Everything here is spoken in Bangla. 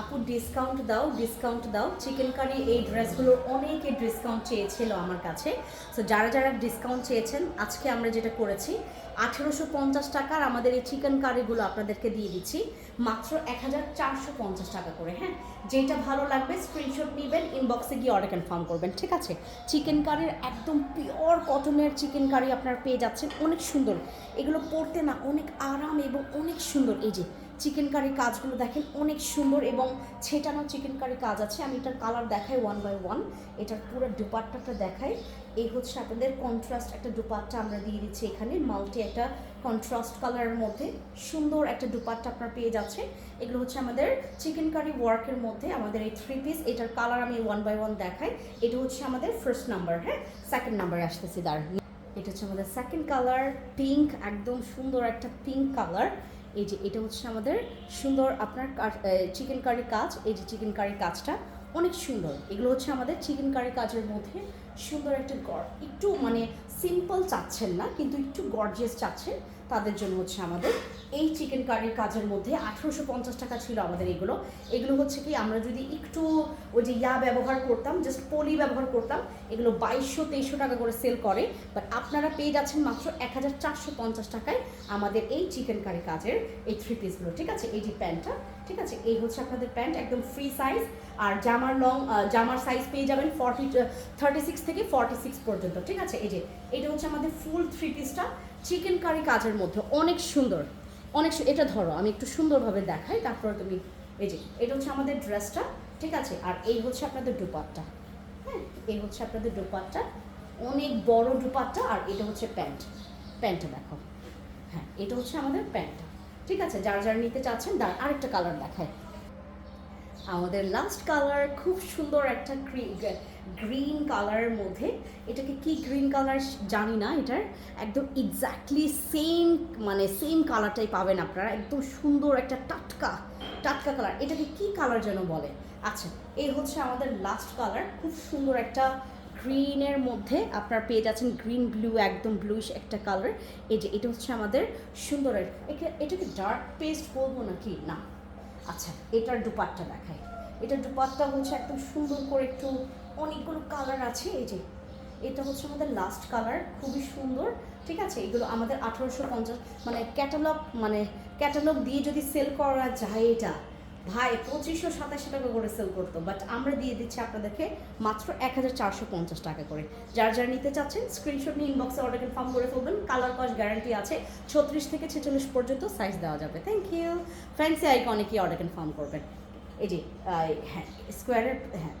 আপু ডিসকাউন্ট দাও ডিসকাউন্ট দাও। চিকেন কারি এই ড্রেসগুলোর অনেকে ডিসকাউন্ট চেয়েছিল আমার কাছে। সো যারা যারা ডিসকাউন্ট চেয়েছেন, আজকে আমরা যেটা করেছি, আঠেরোশো পঞ্চাশ টাকার আমাদের এই চিকেন কারিগুলো আপনাদেরকে দিয়ে দিচ্ছি। মাত্র এক হাজার চারশো পঞ্চাশ টাকা করে হ্যাঁ? যেটা ভালো লাগবে স্ক্রিনশট নেবেন ইনবক্সে গিয়ে অর্ডার কনফার্ম করবেন, ঠিক আছে? চিকেন কারির একদম পিওর কটনের চিকেন কারি আপনার পেয়ে যাচ্ছেন, অনেক সুন্দর। এগুলো পরতে না অনেক আরাম এবং অনেক সুন্দর। এই যে চিকেন কারি কাজগুলো দেখেন অনেক সুন্দর এবং ছেটানো চিকেন কারি কাজ আছে। আমি এটার কালার দেখাই ওয়ান বাই ওয়ান এটার পুরো দুপাট্টাটা দেখাই। এই হচ্ছে আপনাদের কন্ট্রাস্ট একটা দুপাট্টা আমরা দিয়ে দিচ্ছি এখানে। মাল্টি একটা কন্ট্রাস্ট কালারের মধ্যে সুন্দর একটা দুপাট্টা আপনার পেয়ে যাচ্ছে এগুলো হচ্ছে আমাদের চিকেন কারি ওয়ার্কের মধ্যে আমাদের এই থ্রি পিস এটার কালার আমি ওয়ান বাই ওয়ান দেখাই। এটা হচ্ছে আমাদের ফার্স্ট নাম্বার হ্যাঁ? সেকেন্ড নাম্বারে আসতেছি দাঁড় এটা হচ্ছে আমাদের সেকেন্ড কালার পিঙ্ক একদম সুন্দর একটা পিঙ্ক কালার এই যে এটা হচ্ছে আমাদের সুন্দর আপনার চিকেন কারির কাজ। এই যে চিকেন কারির কাজটা অনেক সুন্দর। এগুলো হচ্ছে আমাদের চিকেন কারি কাজের মধ্যে সুন্দর একটা গড়। একটু মানে সিম্পল চাচ্ছেন না, কিন্তু একটু গর্জিয়াস চাচ্ছেন। তাদের জন্য হচ্ছে আমাদের এই চিকেন কারির কাজের মধ্যে আঠেরোশো পঞ্চাশ টাকা ছিল আমাদের এগুলো। এগুলো হচ্ছে কি, আমরা যদি একটু ওই যে ইয়া ব্যবহার করতাম জাস্ট পলি ব্যবহার করতাম, এগুলো বাইশশো তেইশশো টাকা করে সেল করে। বাট আপনারা পেয়ে যাচ্ছেন মাত্র এক হাজার চারশো পঞ্চাশ টাকায় আমাদের এই চিকেন কারি কাজের এই থ্রি পিসগুলো ঠিক আছে? এই যে প্যান্টটা ঠিক আছে? এই হচ্ছে আপনাদের প্যান্ট, একদম ফ্রি সাইজ আর জামার লং জামার সাইজ পেয়ে যাবেন ফর্টি থার্টি সিক্স থেকে ফর্টি সিক্স পর্যন্ত, ঠিক আছে? এই যে, এটা হচ্ছে আমাদের ফুল থ্রি পিসটা চিকেন কারি কাজের মধ্যে, অনেক সুন্দর, অনেক এটা ধরো, আমি একটু সুন্দরভাবে দেখাই, তারপরে তুমি, এই যে, এটা হচ্ছে আমাদের ড্রেসটা ঠিক আছে? আর এই হচ্ছে আপনাদের দুপাট্টা হ্যাঁ? এই হচ্ছে আপনাদের দুপাট্টা, অনেক বড় দুপাট্টা, আর এটা হচ্ছে প্যান্ট প্যান্টটা দেখো হ্যাঁ এটা হচ্ছে আমাদের প্যান্টটা ঠিক আছে? যার যার নিতে চাচ্ছেন আরেকটা কালার দেখায় আমাদের লাস্ট কালার খুব সুন্দর একটা গ্রিন কালারের মধ্যে। এটাকে কি গ্রিন কালার জানি না এটার। একদম এক্স্যাক্টলি সেম মানে সেম কালারটাই পাবেন আপনারা। একদম সুন্দর একটা টাটকা টাটকা কালার এটাকে কি কালার যেন বলে? আচ্ছা এই হচ্ছে আমাদের লাস্ট কালার খুব সুন্দর একটা গ্রিনের মধ্যে আপনার পেয়ে যাচ্ছেন গ্রিন ব্লু একদম ব্লুইশ একটা কালার এই যে, এটা হচ্ছে আমাদের সুন্দর এটাকে ডার্ক পেস্ট বলব নাকি? না। আচ্ছা এটার দুপাটটা দেখাই। এটার দুপাটটা হচ্ছে একদম সুন্দর করে একটু অনেকগুলো কালার আছে, এই যে, এটা হচ্ছে আমাদের লাস্ট কালার খুবই সুন্দর, ঠিক আছে? এগুলো আমাদের আঠারোশো পঞ্চাশ মানে ক্যাটালগ মানে ক্যাটালগ দিয়ে যদি সেল করা যায় এটা ভাই, পঁচিশশো সাতাশশো টাকা করে সেল করতো বাট আমরা দিয়ে দিচ্ছি আপনাদেরকে মাত্র এক হাজার চারশো পঞ্চাশ টাকা করে। যার যারা নিতে চাচ্ছেন স্ক্রিনশট নিয়ে ইনবক্সে অর্ডার কনফার্ম করে ফেলবেন। কালার কস্ট গ্যারান্টি আছে, ছত্রিশ থেকে ছেচল্লিশ পর্যন্ত সাইজ দেওয়া যাবে। থ্যাংক ইউ ফ্যান্সি আইকনে কি অর্ডার কনফার্ম করবেন? এই যে হ্যাঁ স্কোয়ারের হ্যাঁ